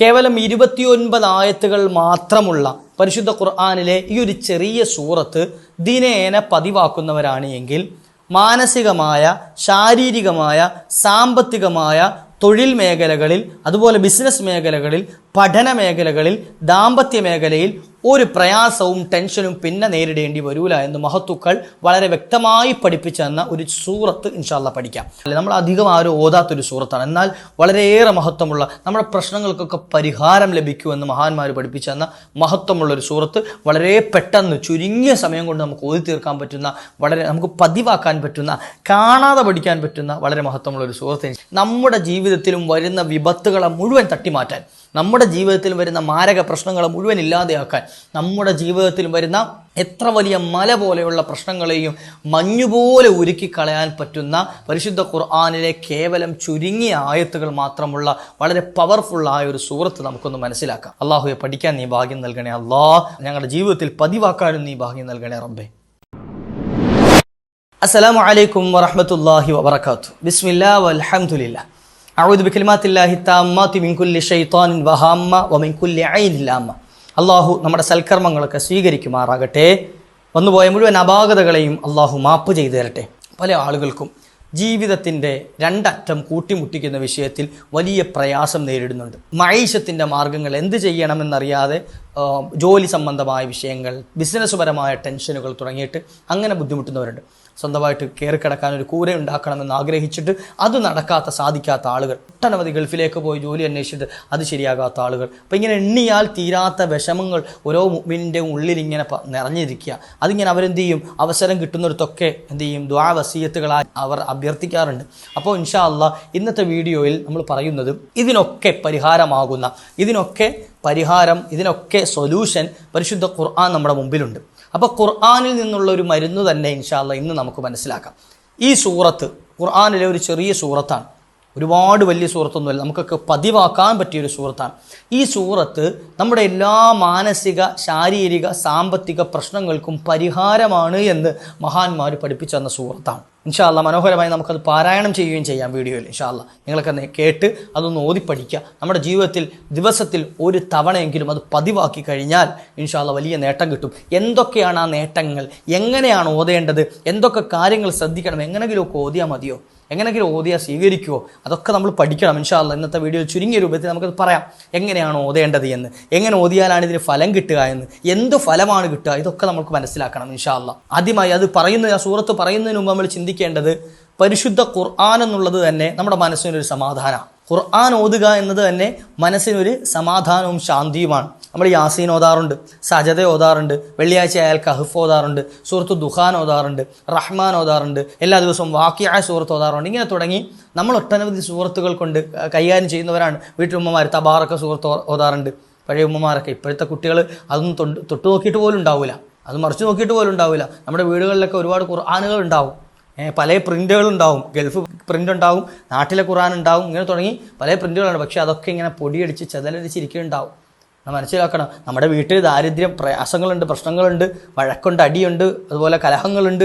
കേവലം ഇരുപത്തിയൊൻപത് ആയത്തുകൾ മാത്രമുള്ള പരിശുദ്ധ ഖുർആാനിലെ ഈ ഒരു ചെറിയ സൂറത്ത് ദിനേന പതിവാക്കുന്നവരാണ് എങ്കിൽ മാനസികമായ ശാരീരികമായ സാമ്പത്തികമായ തൊഴിൽ മേഖലകളിൽ അതുപോലെ ബിസിനസ് മേഖലകളിൽ പഠന മേഖലകളിൽ ദാമ്പത്യ മേഖലയിൽ ഒരു പ്രയാസവും ടെൻഷനും പിന്നെ നേരിടേണ്ടി വരൂല എന്ന് മഹത്തുക്കൾ വളരെ വ്യക്തമായി പഠിപ്പിച്ചു തന്ന ഒരു സൂറത്ത് ഇൻഷാല്ല പഠിക്കാം. അല്ലെ നമ്മൾ അധികം ആരും ഓതാത്തൊരു സൂറത്താണ്. എന്നാൽ വളരെയേറെ മഹത്വമുള്ള നമ്മുടെ പ്രശ്നങ്ങൾക്കൊക്കെ പരിഹാരം ലഭിക്കുമെന്ന് മഹാന്മാർ പഠിപ്പിച്ചു തന്ന മഹത്വമുള്ള ഒരു സൂറത്ത് വളരെ പെട്ടെന്ന് ചുരുങ്ങിയ സമയം കൊണ്ട് നമുക്ക് ഓതി തീർക്കാൻ പറ്റുന്ന വളരെ നമുക്ക് പതിവാക്കാൻ പറ്റുന്ന കാണാതെ പഠിക്കാൻ പറ്റുന്ന വളരെ മഹത്വമുള്ള ഒരു സൂറത്ത്. നമ്മുടെ ജീവിതത്തിലും വരുന്ന വിപത്തുകളെ മുഴുവൻ തട്ടിമാറ്റാൻ നമ്മുടെ ജീവിതത്തിൽ വരുന്ന മാരക പ്രശ്നങ്ങളെ മുഴുവൻ ഇല്ലാതെയാക്കാൻ നമ്മുടെ ജീവിതത്തിൽ വരുന്ന എത്ര വലിയ മല പോലെയുള്ള പ്രശ്നങ്ങളെയും മഞ്ഞുപോലെ ഉരുക്കി കളയാൻ പറ്റുന്ന പരിശുദ്ധ ഖുർആാനിലെ കേവലം ചുരുങ്ങിയ ആയത്തുകൾ മാത്രമുള്ള വളരെ പവർഫുള്ളായ ഒരു സൂറത്ത് നമുക്കൊന്ന് മനസ്സിലാക്കാം. അള്ളാഹുയെ പഠിക്കാൻ നീ ഭാഗ്യം നൽകണേ അള്ളാഹ് ഞങ്ങളുടെ ജീവിതത്തിൽ പതിവാക്കാനും നീ ഭാഗ്യം നൽകണേ റബ്ബേ. അസ്സലാമു അലൈക്കും വറഹ്മത്തുള്ളാഹി വബറകാതുഹു. ബിസ്മില്ലാ വൽഹംദുലില്ലാ. അഊദു ബികലിമാത്തില്ലാഹി താമ്മാതി മിൻ കുല്ലി ശൈത്താനിൻ വഹാമ്മ ഐനിൽ ലാമ്മ അള്ളാഹു നമ്മുടെ സൽക്കർമ്മങ്ങളൊക്കെ സ്വീകരിക്കുമാറാകട്ടെ. വന്നുപോയ മുഴുവൻ അപാകതകളെയും അള്ളാഹു മാപ്പ് ചെയ്തു തരട്ടെ. പല ആളുകൾക്കും ജീവിതത്തിന്റെ രണ്ടറ്റം കൂട്ടിമുട്ടിക്കുന്ന വിഷയത്തിൽ വലിയ പ്രയാസം നേരിടുന്നുണ്ട്. മൈഷത്തിന്റെ മാർഗങ്ങൾ എന്ത് ചെയ്യണമെന്നറിയാതെ ജോലി സംബന്ധമായ വിഷയങ്ങൾ ബിസിനസ്സുപരമായ ടെൻഷനുകൾ തുടങ്ങിയിട്ട് അങ്ങനെ ബുദ്ധിമുട്ടുന്നവരുണ്ട്. സ്വന്തമായിട്ട് കയറി കിടക്കാൻ ഒരു കൂര ഉണ്ടാക്കണമെന്ന് ആഗ്രഹിച്ചിട്ട് അത് നടക്കാത്ത സാധിക്കാത്ത ആളുകൾ. ഒട്ടനവധി ഗൾഫിലേക്ക് പോയി ജോലി അന്വേഷിച്ചിട്ട് അത് ശരിയാകാത്ത ആളുകൾ. അപ്പം ഇങ്ങനെ എണ്ണിയാൽ തീരാത്ത വിഷമങ്ങൾ ഓരോ മുമ്പിന്റെ ഉള്ളിൽ ഇങ്ങനെ നിറഞ്ഞിരിക്കുക. അതിങ്ങനെ അവരെന്ത് ചെയ്യും? അവസരം കിട്ടുന്നിടത്തൊക്കെ എന്ത് ചെയ്യും? ദ്വാ വസീയത്തുകളായി അവർ അഭ്യർത്ഥിക്കാറുണ്ട്. അപ്പോൾ ഇൻഷാ അല്ല ഇന്നത്തെ വീഡിയോയിൽ നമ്മൾ പറയുന്നത് ഇതിനൊക്കെ പരിഹാരമാകുന്ന ഇതിനൊക്കെ പരിഹാരം ഇതിനൊക്കെ സൊല്യൂഷൻ പരിശുദ്ധ ഖുർആൻ നമ്മുടെ മുമ്പിലുണ്ട്. അപ്പോൾ ഖുർആാനിൽ നിന്നുള്ള ഒരു മരുന്ന് തന്നെ ഇൻഷാല്ല ഇന്ന് നമുക്ക് മനസ്സിലാക്കാം. ഈ സൂറത്ത് ഖുർആാനിലെ ഒരു ചെറിയ സൂറത്താണ്. ഒരുപാട് വലിയ സൂറത്തൊന്നുമല്ല നമുക്കൊക്കെ പതിവാക്കാൻ പറ്റിയ ഒരു സൂറത്താണ്. ഈ സൂറത്ത് നമ്മുടെ എല്ലാ മാനസിക ശാരീരിക സാമ്പത്തിക പ്രശ്നങ്ങൾക്കും പരിഹാരമാണ് എന്ന് മഹാന്മാർ പഠിപ്പിച്ചു തന്ന സൂറത്താണ്. ഇൻഷാല്ല മനോഹരമായി നമുക്കത് പാരായണം ചെയ്യുകയും ചെയ്യാം വീഡിയോയിൽ ഇൻഷാല്ല നിങ്ങളൊക്കെ ഒന്ന് കേട്ട് അതൊന്ന് ഓതിപ്പഠിക്കുക നമ്മുടെ ജീവിതത്തിൽ ദിവസത്തിൽ ഒരു തവണയെങ്കിലും അത് പതിവാക്കി കഴിഞ്ഞാൽ ഇൻഷാല്ല വലിയ നേട്ടം കിട്ടും. എന്തൊക്കെയാണ് ആ നേട്ടങ്ങൾ? എങ്ങനെയാണ് ഓതേണ്ടത്? എന്തൊക്കെ കാര്യങ്ങൾ ശ്രദ്ധിക്കണം? എങ്ങനെങ്കിലുമൊക്കെ ഓതിയാൽ മതിയോ? എങ്ങനെയെങ്കിലും ഓതിയാൽ സ്വീകരിക്കുമോ അതൊക്കെ നമ്മൾ പഠിക്കണം ഇൻഷാല്ല ഇന്നത്തെ വീഡിയോ ചുരുങ്ങിയ രൂപത്തിൽ നമുക്കത് പറയാം. എങ്ങനെയാണ് ഓതേണ്ടത് എന്ന്? എങ്ങനെ ഓതിയാലാണ് ഇതിന് ഫലം കിട്ടുക എന്ന്? എന്ത് ഫലമാണ് കിട്ടുക? ഇതൊക്കെ നമുക്ക് മനസ്സിലാക്കണം ഇൻഷാല്ല ആദ്യമായി അത് പറയുന്ന ആ സൂറത്ത് പറയുന്നതിന് മുമ്പ് നമ്മൾ ചിന്തിക്കേണ്ടത് പരിശുദ്ധ ഖുർആൻ എന്നുള്ളത് തന്നെ നമ്മുടെ മനസ്സിനൊരു സമാധാനമാണ്. ഖുർആൻ ഓതുക എന്നത് തന്നെ മനസ്സിനൊരു സമാധാനവും ശാന്തിയുമാണ്. നമ്മൾ യാസീൻ ഓതാറുണ്ട് സജത ഓതാറുണ്ട് വെള്ളിയാഴ്ച അയാൾ കഹഫ് ഓതാറുണ്ട് സുഹൃത്ത് ദുഖാൻ ഓതാറുണ്ട് റഹ്മാൻ ഓതാറുണ്ട് എല്ലാ ദിവസവും വാക്കിയായ സുഹൃത്ത് ഓതാറുണ്ട്. ഇങ്ങനെ തുടങ്ങി നമ്മൾ ഒട്ടനവധി സൂറത്തുകൾ കൊണ്ട് കൈകാര്യം ചെയ്യുന്നവരാണ്. വീട്ടിലുമ്മമാർ തബാറൊക്കെ സുഹൃത്ത് ഓതാറുണ്ട്. പഴയ ഉമ്മമാരൊക്കെ ഇപ്പോഴത്തെ കുട്ടികൾ അതൊന്നും തൊട്ട് തൊട്ട് നോക്കിയിട്ട് പോലും ഉണ്ടാവില്ല. അത് മറിച്ച് നോക്കിയിട്ട് പോലും ഉണ്ടാവില്ല. നമ്മുടെ വീടുകളിലൊക്കെ ഒരുപാട് ഖുർആാനുകൾ ഉണ്ടാവും. പല പ്രിന്റുകൾ ഉണ്ടാവും ഗൾഫ് പ്രിന്റ് ഉണ്ടാവും നാട്ടിലെ ഖുറാൻ ഉണ്ടാവും ഇങ്ങനെ തുടങ്ങി പല പ്രിന്റുകളുണ്ട് പക്ഷേ അതൊക്കെ ഇങ്ങനെ പൊടിയടിച്ച് ചെതലടിച്ചിരിക്കുന്നുണ്ടാവും. നമ്മൾ മനസ്സിലാക്കണം നമ്മുടെ വീട്ടിൽ ദാരിദ്ര്യം പ്രയാസങ്ങളുണ്ട് പ്രശ്നങ്ങളുണ്ട് വഴക്കുണ്ട് അടിയുണ്ട് അതുപോലെ കലഹങ്ങളുണ്ട്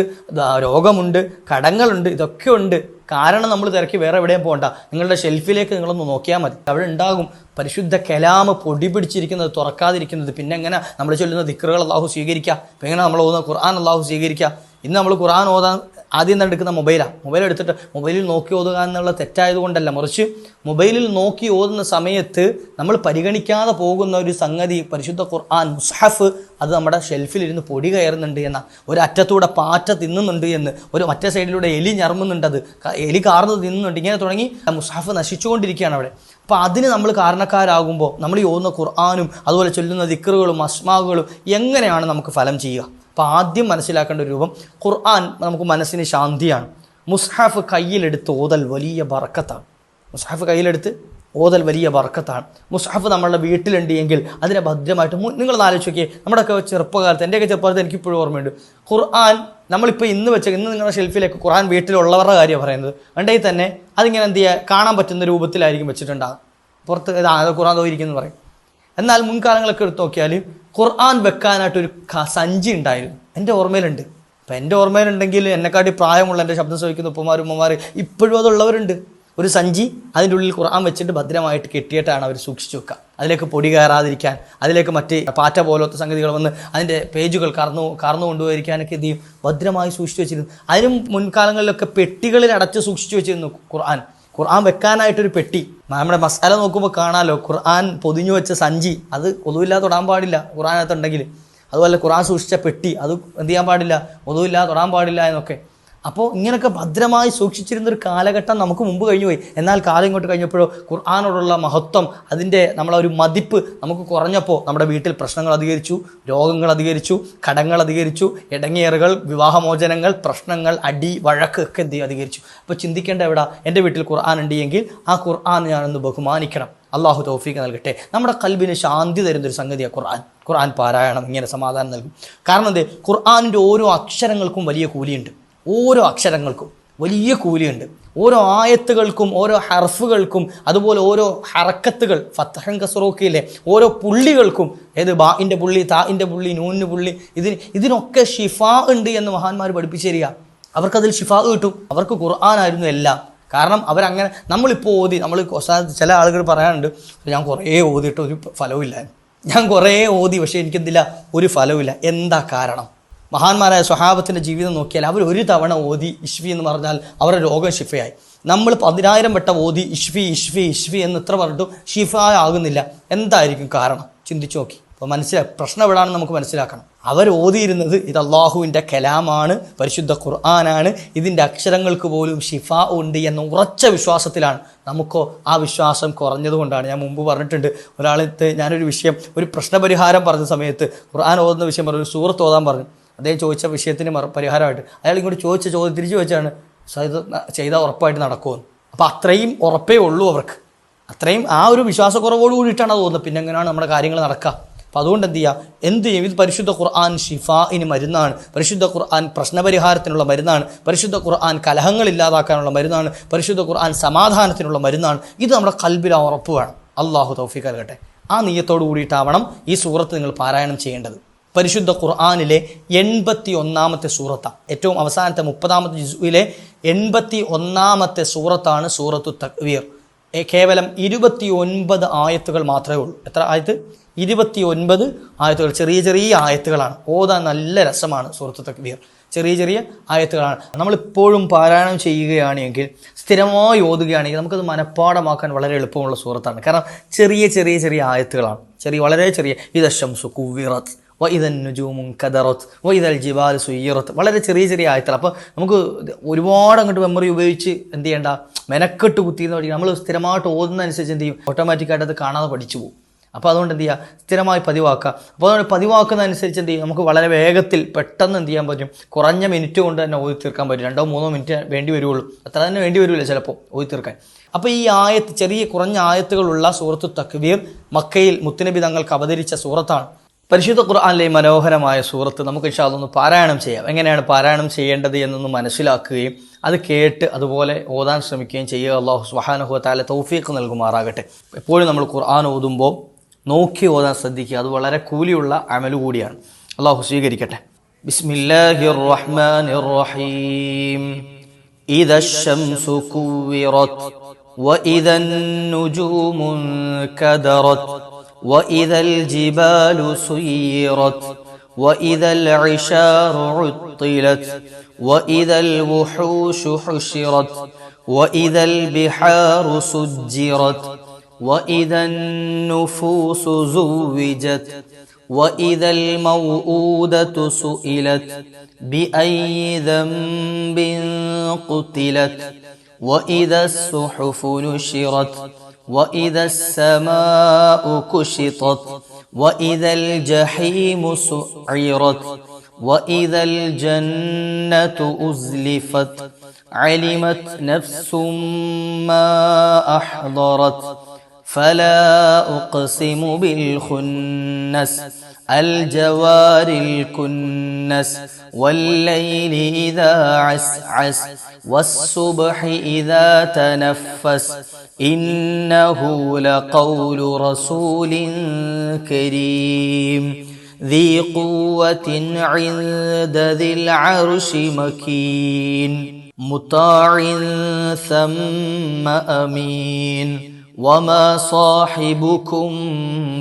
രോഗമുണ്ട് കടങ്ങളുണ്ട് ഇതൊക്കെ ഉണ്ട്. കാരണം നമ്മൾ തിരക്കി വേറെ എവിടെയും പോകണ്ട. നിങ്ങളുടെ ഷെൽഫിലേക്ക് നിങ്ങളൊന്ന് നോക്കിയാൽ മതി. അവിടെ ഉണ്ടാകും പരിശുദ്ധ കലാമ് പൊടി പിടിച്ചിരിക്കുന്നത് തുറക്കാതിരിക്കുന്നത്. പിന്നെ എങ്ങനെ നമ്മൾ ചൊല്ലുന്ന ദിക്കറുകൾ അള്ളാഹു സ്വീകരിക്കുക? ഇപ്പം എങ്ങനെ നമ്മൾ ഓതുന്ന ഖുർആൻ അള്ളാഹു സ്വീകരിക്കുക? ഇന്ന് നമ്മൾ ഖുർആൻ ഓതാൻ ആദ്യം തന്നെ എടുക്കുന്ന മൊബൈലാണ് മൊബൈൽ എടുത്തിട്ട് മൊബൈലിൽ നോക്കി ഓതുക എന്നുള്ള തെറ്റായത് കൊണ്ടല്ല മറിച്ച് മൊബൈലിൽ നോക്കി ഓതുന്ന സമയത്ത് നമ്മൾ പരിഗണിക്കാതെ പോകുന്ന ഒരു സംഗതി പരിശുദ്ധ ഖുർആൻ മുസ്ഹഫ് അത് നമ്മുടെ ഷെൽഫിലിരുന്ന് പൊടി കയറുന്നുണ്ട് എന്ന ഒരു അറ്റത്തൂടെ പാറ്റ തിന്നുന്നുണ്ട് എന്ന് ഒരു മറ്റേ സൈഡിലൂടെ എലി ഞറമുന്നുണ്ട് അത് എലി കാർന്ന് തിന്നുന്നുണ്ട് ഇങ്ങനെ തുടങ്ങി മുസ്ഹഫ് നശിച്ചുകൊണ്ടിരിക്കുകയാണ് അവിടെ. അപ്പോൾ അതിന് നമ്മൾ കാരണക്കാരാകുമ്പോൾ നമ്മൾ ഈ ഓന്ന ഖുർആാനും അതുപോലെ ചൊല്ലുന്ന ദിക്കറുകളും അസ്മാകുകളും എങ്ങനെയാണ് നമുക്ക് ഫലം ചെയ്യുക? അപ്പോൾ ആദ്യം മനസ്സിലാക്കേണ്ട ഒരു രൂപം ഖുർആൻ നമുക്ക് മനസ്സിന് ശാന്തിയാണ്. മുസ്ഹാഫ് കയ്യിലെടുത്ത് ഓതൽ വലിയ ബറക്കത്താണ്. മുസ്ഹാഫ് കയ്യിലെടുത്ത് ഓതൽ വലിയ വർക്കത്താണ്. മുസ്ഹഫ് നമ്മളുടെ വീട്ടിലുണ്ട് എങ്കിൽ അതിനെ ഭദ്രമായിട്ട് നിങ്ങൾ ആലോചിച്ച് നോക്കിയേ. നമ്മുടെയൊക്കെ ചെറുപ്പകാലത്ത് എന്റെയൊക്കെ ചെറുപ്പകാലത്ത് എനിക്കിപ്പോഴും ഓർമ്മയുണ്ട്. ഖുർആൻ നമ്മളിപ്പോൾ ഇന്ന് വെച്ച ഇന്ന് നിങ്ങളുടെ ഷെൽഫിലേക്ക് ഖുർആൻ വീട്ടിലുള്ളവരുടെ കാര്യമാണ് പറയുന്നത്. ഉണ്ടെങ്കിൽ തന്നെ അതിങ്ങനെ എന്ത് ചെയ്യുക? കാണാൻ പറ്റുന്ന രൂപത്തിലായിരിക്കും വെച്ചിട്ടുണ്ടാകും പുറത്ത് ഇത് ഖുർആൻ തോന്നിയിരിക്കുന്നു പറയും. എന്നാൽ മുൻകാലങ്ങളൊക്കെ എടുത്ത് നോക്കിയാൽ ഖുർആൻ വെക്കാനായിട്ടൊരു സഞ്ചി ഉണ്ടായിരുന്നു. എന്റെ ഓർമ്മയിലുണ്ട്. അപ്പം എന്റെ ഓർമ്മയിലുണ്ടെങ്കിൽ എന്നെക്കാട്ടി പ്രായമുള്ള എന്റെ ശബ്ദം ശ്രവിക്കുന്ന ഉപ്പമാർ ഉമ്മമാർ ഇപ്പോഴും അതുള്ളവരുണ്ട് ഒരു സഞ്ചി അതിന്റെ ഉള്ളിൽ ഖുർആൻ വെച്ചിട്ട് ഭദ്രമായിട്ട് കെട്ടിയിട്ടാണ് അവർ സൂക്ഷിച്ചു വെക്കുക. അതിലേക്ക് പൊടി കയറാതിരിക്കാൻ അതിലേക്ക് മറ്റ് പാറ്റ പോലത്തെ സംഗതികൾ വന്ന് അതിന്റെ പേജുകൾ കറന്നു കറന്നു കൊണ്ടുപോയിരിക്കാനൊക്കെ എന്ത് ചെയ്യും? ഭദ്രമായി സൂക്ഷിച്ചു വെച്ചിരുന്നു. അതിനും മുൻകാലങ്ങളിലൊക്കെ പെട്ടികളിൽ അടച്ച് സൂക്ഷിച്ചു വെച്ചിരുന്നു ഖുർആൻ. ഖുർആൻ വെക്കാനായിട്ടൊരു പെട്ടി. നമ്മുടെ മസാല നോക്കുമ്പോൾ കാണാമല്ലോ ഖുർആൻ പൊതിഞ്ഞു വെച്ച സഞ്ചി. അത് ഒതുവില്ലാതെ തൊടാൻ പാടില്ല ഖുർആനകത്തുണ്ടെങ്കിൽ. അതുപോലെ ഖുർആൻ സൂക്ഷിച്ച പെട്ടി. അത് എന്ത് ചെയ്യാൻ പാടില്ല? ഒതുവില്ലാതെ തൊടാൻ പാടില്ല എന്നൊക്കെ. അപ്പോൾ ഇങ്ങനെയൊക്കെ ഭദ്രമായി സൂക്ഷിച്ചിരുന്ന ഒരു കാലഘട്ടം നമുക്ക് മുമ്പ് കഴിഞ്ഞു പോയി എന്നാൽ കാലം ഇങ്ങോട്ട് കഴിഞ്ഞപ്പോഴോ ഖുർആാനോടുള്ള മഹത്വം അതിന്റെ നമ്മളെ ഒരു മതിപ്പ് നമുക്ക് കുറഞ്ഞപ്പോൾ നമ്മുടെ വീട്ടിൽ പ്രശ്നങ്ങൾ അധികരിച്ചു രോഗങ്ങൾ അധികരിച്ചു കടങ്ങൾ അധികരിച്ചു ഇടങ്ങേറുകൾ വിവാഹമോചനങ്ങൾ പ്രശ്നങ്ങൾ അടി വഴക്ക് ഒക്കെ എന്ത് അധികരിച്ചു. അപ്പോൾ ചിന്തിക്കേണ്ട എവിടെ? എന്റെ വീട്ടിൽ ഖുർആൻ ഉണ്ട് എങ്കിൽ ആ ഖുർആൻ ഞാനൊന്ന് ബഹുമാനിക്കണം. അള്ളാഹു തൗഫീഖ് നൽകട്ടെ. നമ്മുടെ കൽബിന് ശാന്തി തരുന്നൊരു സംഗതിയാണ് ഖുർആൻ. ഖുർആൻ പാരായണം ഇങ്ങനെ സമാധാനം നൽകും. കാരണം എന്ത്? ഖുർആാനിന്റെ ഓരോ അക്ഷരങ്ങൾക്കും വലിയ കൂലിയുണ്ട്. ഓരോ അക്ഷരങ്ങൾക്കും വലിയ കൂലിയുണ്ട്. ഓരോ ആയത്തുകൾക്കും ഓരോ ഹർഫുകൾക്കും അതുപോലെ ഓരോ ഹറക്കത്തുകൾ ഫത്തഹം കസറോക്കിയിലെ ഓരോ പുള്ളികൾക്കും ഏത് ബാഇന്റെ പുള്ളി താഇന്റെ പുള്ളി നൂനിന്റെ പുള്ളി ഇതിന് ഇതിനൊക്കെ ഷിഫാ ഉണ്ട് എന്ന് മഹാന്മാർ പഠിപ്പിച്ചു തരിക. അവർക്കതിൽ ഷിഫാ കിട്ടും. അവർക്ക് ഖുർആനായിരുന്നു എല്ലാം. കാരണം അവരങ്ങനെ നമ്മളിപ്പോൾ ഓതി നമ്മൾ ചില ആളുകൾ പറയാനുണ്ട് ഞാൻ കുറേ ഓതിയിട്ട് ഒരു ഫലവുമില്ല ഞാൻ കുറേ ഓതി പക്ഷേ എനിക്കെന്തില്ല? ഒരു ഫലവുമില്ല എന്താ കാരണം? മഹാന്മാരായ സ്വഹാബത്തിന്റെ ജീവിതം നോക്കിയാൽ അവർ ഒരു തവണ ഓതി ഇഷ്ഫി എന്ന് പറഞ്ഞാൽ അവരുടെ രോഗം ഷിഫയായി നമ്മൾ പതിനായിരം വട്ടം ഓതി ഇഷ്ഫി ഇഷ്ഫി ഇഷ്ഫി എന്ന് ഇത്ര പറഞ്ഞിട്ടും ഷിഫ ആകുന്നില്ല. എന്തായിരിക്കും കാരണം? ചിന്തിച്ചു നോക്കി. അപ്പോൾ മനസ്സിലായി പ്രശ്നം എവിടാണെന്ന് നമുക്ക് മനസ്സിലാക്കണം. അവർ ഓതിയിരുന്നത് ഇത് അള്ളാഹുവിന്റെ കലാമാണ് പരിശുദ്ധ ഖുർആനാണ്. ഇതിന്റെ അക്ഷരങ്ങൾക്ക് പോലും ഷിഫ ഉണ്ട് എന്ന ഉറച്ച വിശ്വാസത്തിലാണ്. നമുക്കോ ആ വിശ്വാസം കുറഞ്ഞതുകൊണ്ടാണ് ഞാൻ മുമ്പ് പറഞ്ഞിട്ടുണ്ട് ഒരാളത്ത് ഞാനൊരു വിഷയം ഒരു പ്രശ്നപരിഹാരം പറഞ്ഞ സമയത്ത് ഖുർആൻ ഓതുന്ന വിഷയം പറഞ്ഞു സൂറത്ത് ഓതാൻ പറഞ്ഞു. അദ്ദേഹം ചോദിച്ച വിഷയത്തിന് മറ പരിഹാരമായിട്ട്. അയാൾ ഇങ്ങോട്ട് ചോദിച്ച ചോദ്യം തിരിച്ചു വെച്ചാണ് ഇത് ചെയ്താൽ ഉറപ്പായിട്ട് നടക്കുമെന്ന്. അപ്പോൾ അത്രയും ഉറപ്പേ ഉള്ളൂ അവർക്ക്. അത്രയും ആ ഒരു വിശ്വാസക്കുറവോട് കൂടിയിട്ടാണ് അത് തോന്നുന്നത്. പിന്നെ എങ്ങനെയാണ് നമ്മുടെ കാര്യങ്ങൾ നടക്കുക? അപ്പോൾ അതുകൊണ്ട് എന്ത് ചെയ്യുക എന്ത് ചെയ്യും? ഇത് പരിശുദ്ധ ഖുർആൻ ഷിഫാഇന് മരുന്നാണ്. പരിശുദ്ധ ഖുർആൻ പ്രശ്നപരിഹാരത്തിനുള്ള മരുന്നാണ്. പരിശുദ്ധ ഖുർആൻ കലഹങ്ങൾ ഇല്ലാതാക്കാനുള്ള മരുന്നാണ്. പരിശുദ്ധ ഖുർആൻ സമാധാനത്തിനുള്ള മരുന്നാണ്. ഇത് നമ്മുടെ കൽബിൽ ആ ഉറപ്പ് വേണം. അള്ളാഹു തൗഫീഖ് നൽകട്ടെ. ആ നീയത്തോടു കൂടിയിട്ടാവണം ഈ സൂറത്ത് നിങ്ങൾ പാരായണം ചെയ്യേണ്ടത്. പരിശുദ്ധ ഖുർആാനിലെ എൺപത്തി ഒന്നാമത്തെ സൂറത്താണ് ഏറ്റവും അവസാനത്തെ മുപ്പതാമത്തെ ജിസുവിലെ എൺപത്തി ഒന്നാമത്തെ സൂറത്താണ് സൂറത്തു തക്വീർ. കേവലം ഇരുപത്തി ഒൻപത് ആയത്തുകൾ മാത്രമേ ഉള്ളൂ. എത്ര ആയത്ത്? ഇരുപത്തി ഒൻപത് ആയത്തുകൾ. ചെറിയ ചെറിയ ആയത്തുകളാണ്. ഓതാൻ നല്ല രസമാണ് സൂറത്ത് തക്വീർ. ചെറിയ ചെറിയ ആയത്തുകളാണ്. നമ്മളിപ്പോഴും പാരായണം ചെയ്യുകയാണെങ്കിൽ സ്ഥിരമായി ഓതുകയാണെങ്കിൽ നമുക്കത് മനഃപ്പാടമാക്കാൻ വളരെ എളുപ്പമുള്ള സൂറത്താണ്. കാരണം ചെറിയ ചെറിയ ചെറിയ ആയത്തുകളാണ്. ചെറിയ വളരെ ചെറിയ. ഇതശംസു കുവിറത്ത് വ ഇതൻ നുജൂമും കദറത്ത് വ ഇതൽ ജിബാൽ സുയ്യറത്ത് വളരെ ചെറിയ ചെറിയ ആയത്തുകൾ. അപ്പോൾ നമുക്ക് ഒരുപാട് അങ്ങോട്ട് മെമ്മറി ഉപയോഗിച്ച് എന്ത് ചെയ്യേണ്ട? മെനക്കെട്ട് കുത്തിയെന്ന് പഠിക്കുക നമ്മൾ സ്ഥിരമായിട്ട് ഓതുന്ന അനുസരിച്ച് എന്ത് ചെയ്യും? ഓട്ടോമാറ്റിക്കായിട്ട് അത് കാണാതെ പഠിച്ചു പോകും. അപ്പോൾ അതുകൊണ്ട് എന്ത് ചെയ്യുക? സ്ഥിരമായി പതിവാക്കുക. അപ്പോൾ അതുകൊണ്ട് പതിവാക്കുന്നതനുസരിച്ച് എന്ത് ചെയ്യും? നമുക്ക് വളരെ വേഗത്തിൽ പെട്ടെന്ന് എന്ത് ചെയ്യാൻ പറ്റും? കുറഞ്ഞ മിനിറ്റ് കൊണ്ട് തന്നെ ഓതി തീർക്കാൻ പറ്റും. രണ്ടോ മൂന്നോ മിനിറ്റ് വേണ്ടി വരുള്ളൂ അത്ര തന്നെ വേണ്ടി വരില്ല ചിലപ്പോൾ ഓതി തീർക്കാൻ. അപ്പോൾ ഈ ആയത്ത് ചെറിയ കുറഞ്ഞ ആയത്തുകളുള്ള സൂറത്ത് തക്വീർ മക്കയിൽ മുത്തുനബി തങ്ങൾക്ക് അവതരിച്ച സൂറത്താണ്. പരിശുദ്ധ ഖുർആാനിലെ മനോഹരമായ സൂറത്ത് നമുക്ക് ഇൻഷാദൊന്ന് പാരായണം ചെയ്യാം. എങ്ങനെയാണ് പാരായണം ചെയ്യേണ്ടത് എന്നൊന്ന് മനസ്സിലാക്കുകയും അത് കേട്ട് അതുപോലെ ഓതാൻ ശ്രമിക്കുകയും ചെയ്യുക. അള്ളാഹു സുഹാനഹു താല തൗഫീഖ് നൽകുമാറാകട്ടെ. എപ്പോഴും നമ്മൾ ഖുർആൻ ഓതുമ്പോൾ നോക്കി ഓതാൻ ശ്രദ്ധിക്കുക. അത് വളരെ കൂലിയുള്ള അമലു കൂടിയാണ്. അള്ളാഹു സ്വീകരിക്കട്ടെ. ബിസ്മില്ലാഹിർ റഹ്മാനിർ റഹീം കദറത് وإذا الجبال سيرت وإذا العشار عطلت وإذا الوحوش حشرت وإذا البحار سجرت وإذا النفوس زوجت وإذا الموءودة سئلت بأي ذنب قتلت وإذا الصحف نشرت. واذا السماء كشطت واذا الجحيم سعرت واذا الجنه ازلفت علمت نفس ما احضرت فلا أقسم بالخنس الجوار الكنس والليل إذا عسعس والصبح إذا تنفس إنه لقول رسول كريم. ذي قوة عند ذي العرش مكين مطاع ثم أمين. وما صاحبكم